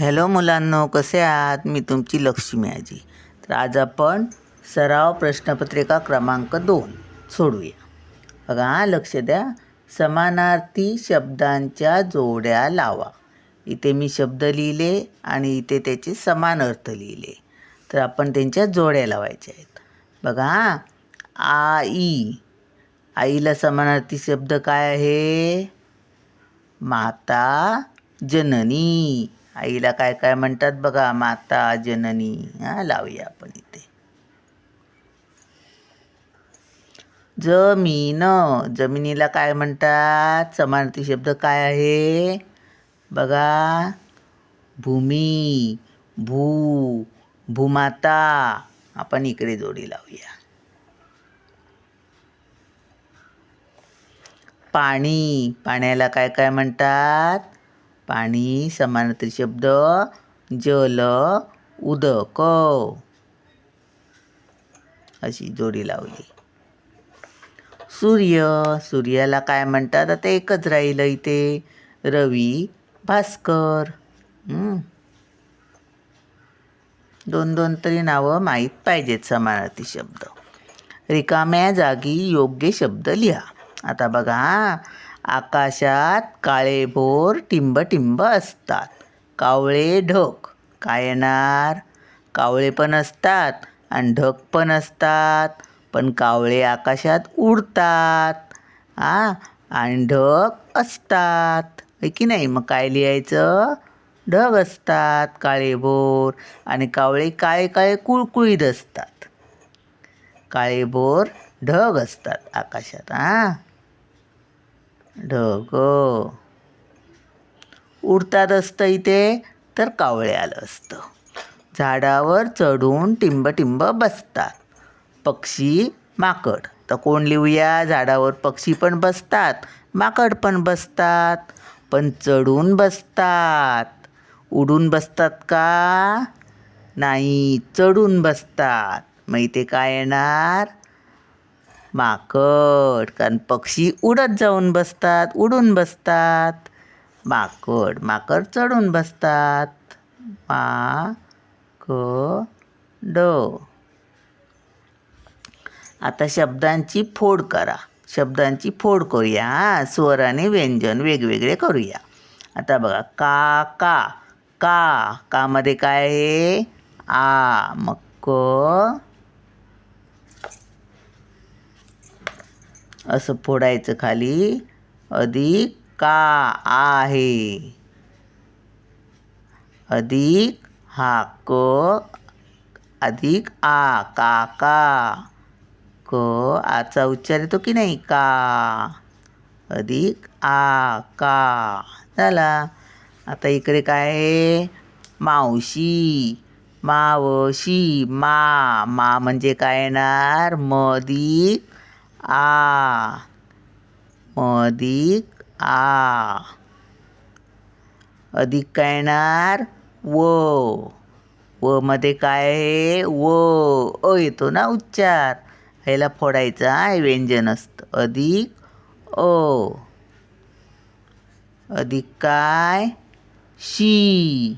Hello मुलांनो कसे आहात? मी तुमची लक्ष्मी आजी. तर आज आपण सराव प्रश्नपत्रिका क्रमांक दोन सोडूया. बघा हा लक्ष द्या. समानार्थी शब्दांच्या जोड्या लावा. इथे मी शब्द लिहिले आणि इथे त्याचे समान अर्थ लिहिले. तर आपण त्यांच्या जोड्या लावायच्या आहेत. बघा हां. आई. आईला समानार्थी शब्द काय आहे? माता जननी. आईला काय काय म्हणतात बघा माता जननी हा लावूया आपण इथे. जमीन जमिनीला काय म्हणतात? समानार्थी शब्द काय आहे? बघा भूमी भू भूमाता. आपण इकडे जोडी लावूया. पाणी पाण्याला काय काय म्हणतात? पाणी समानार्थी शब्द जल उदक. अशी जोडी लावली. सूर्य सूर्याला काय म्हणतात? आता एकच राहिलं इथे. रवी भास्कर. दोन दोन तरी नावं माहीत पाहिजेत समानार्थी शब्द. रिकाम्या जागी योग्य शब्द लिहा. आता बघा आकाशात काळेभोर टिंब टिंब असतात. कावळे ढग काय येणार कावळे पण असतात आणि ढग पण असतात पण कावळे आकाशात उडतात. हां आणि ढग असतात. है की नाही? मग काय लिहायचं? ढग असतात काळेभोर आणि कावळे काळे काळे कुळकुळीत असतात. काळेभोर ढग असतात आकाशात. हां ढग. उडतात असतं इथे तर कावळे आलं असतं. झाडावर चढून टिंब टिंब बसतात. पक्षी माकड. तर कोण लिहूया? झाडावर पक्षी पण बसतात माकड पण बसतात पण चढून बसतात. उडून बसतात का? नाही चढून बसतात. मग इथे काय येणार? माकड कारण पक्षी उडत जाऊन बसतात उडून बसतात. माकड माकड चढून बसतात. मा क ड आता शब्दांची फोड करा. शब्दांची फोड करूया. हां स्वर आणि व्यंजन वेगवेगळे करूया. आता बघा का का का कामध्ये काय आहे? आ मग क असं फोडायचं खाली. अधिक का आहे? अधिक हा क अधिक आ काका क. आचा उच्चार येतो की नाही? का. अधिक आ का. झाला. आता इकडे काय आहे? मावशी मावशी मा. मा म्हणजे काय येणार? मधिक आ. मधिक आ. अधिक काय येणार? व. व मध्ये काय आहे? व. अ येतो ना उच्चार. ह्याला फोडायचा हे व्यंजन असतं. अधिक अ. अधिक काय? शी.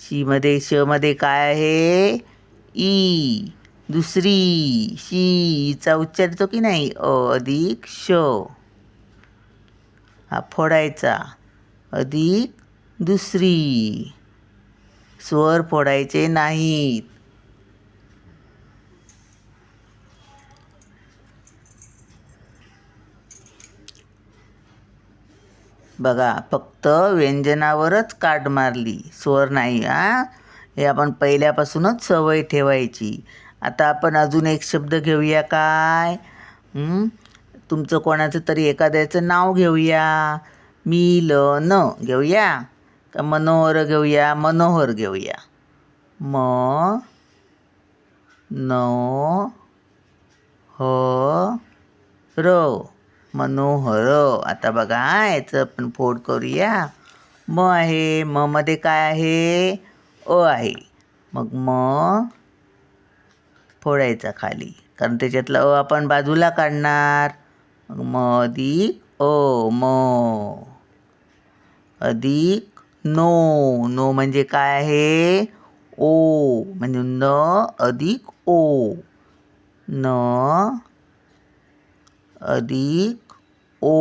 शीमध्ये शमध्ये काय आहे? ई. दुसरी शीचा उच्चार येतो की नाही? अ अधिक श. हा फोडायचा. अधिक दुसरी. स्वर फोडायचे नाहीत. बघा फक्त व्यंजनावरच काट मारली. स्वर नाही हा? हे आपण पहिल्यापासूनच सवय ठेवायची. आता आपण अजून एक शब्द घेऊया काय? तुमचं कोणाचं तरी एखाद्याचं नाव घेऊया. मिलन घेऊया. का मनोहर घेऊया? मनोहर घेऊया. म न ह र मनोहर. आता बघा याचं आपण फोड करूया. म आहे म मध्ये काय आहे? अ आहे. मग म फोडायचा खाली. कारण त्याच्यातलं अ आपण बाजूला काढणार. म अधिक अ म. अधिक नो. नो म्हणजे काय आहे? ओ. म्हणजे न अधिक ओ. न अधिक ओ.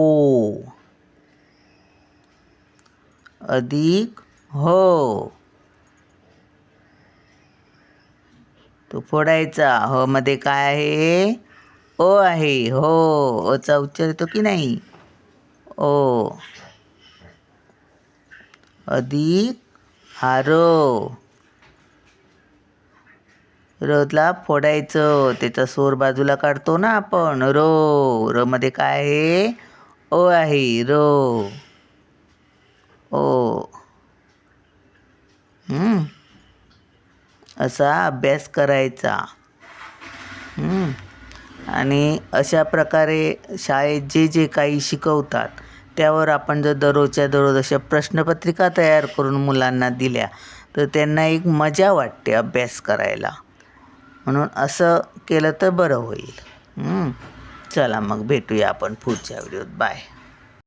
अधिक हो. तो फोडायचा. ह मध्ये काय आहे ओ आहे. हो ओचा उच्चार येतो की नाही? ओ. अधिक हा र फोडायचं. त्याचा सोर बाजूला काढतो ना आपण. रो. र मध्ये काय आहे? ओ आहे. रो. ओ. हम्म. असा अभ्यास करायचा. आणि अशा प्रकारे शाळेत जे जे काही शिकवतात त्यावर आपण जर दररोजच्या दररोज अशा प्रश्नपत्रिका तयार करून मुलांना दिल्या तर त्यांना एक मजा वाटते अभ्यास करायला. म्हणून असं केलं तर बरं होईल. चला मग भेटूया आपण पुढच्या व्हिडिओत. बाय.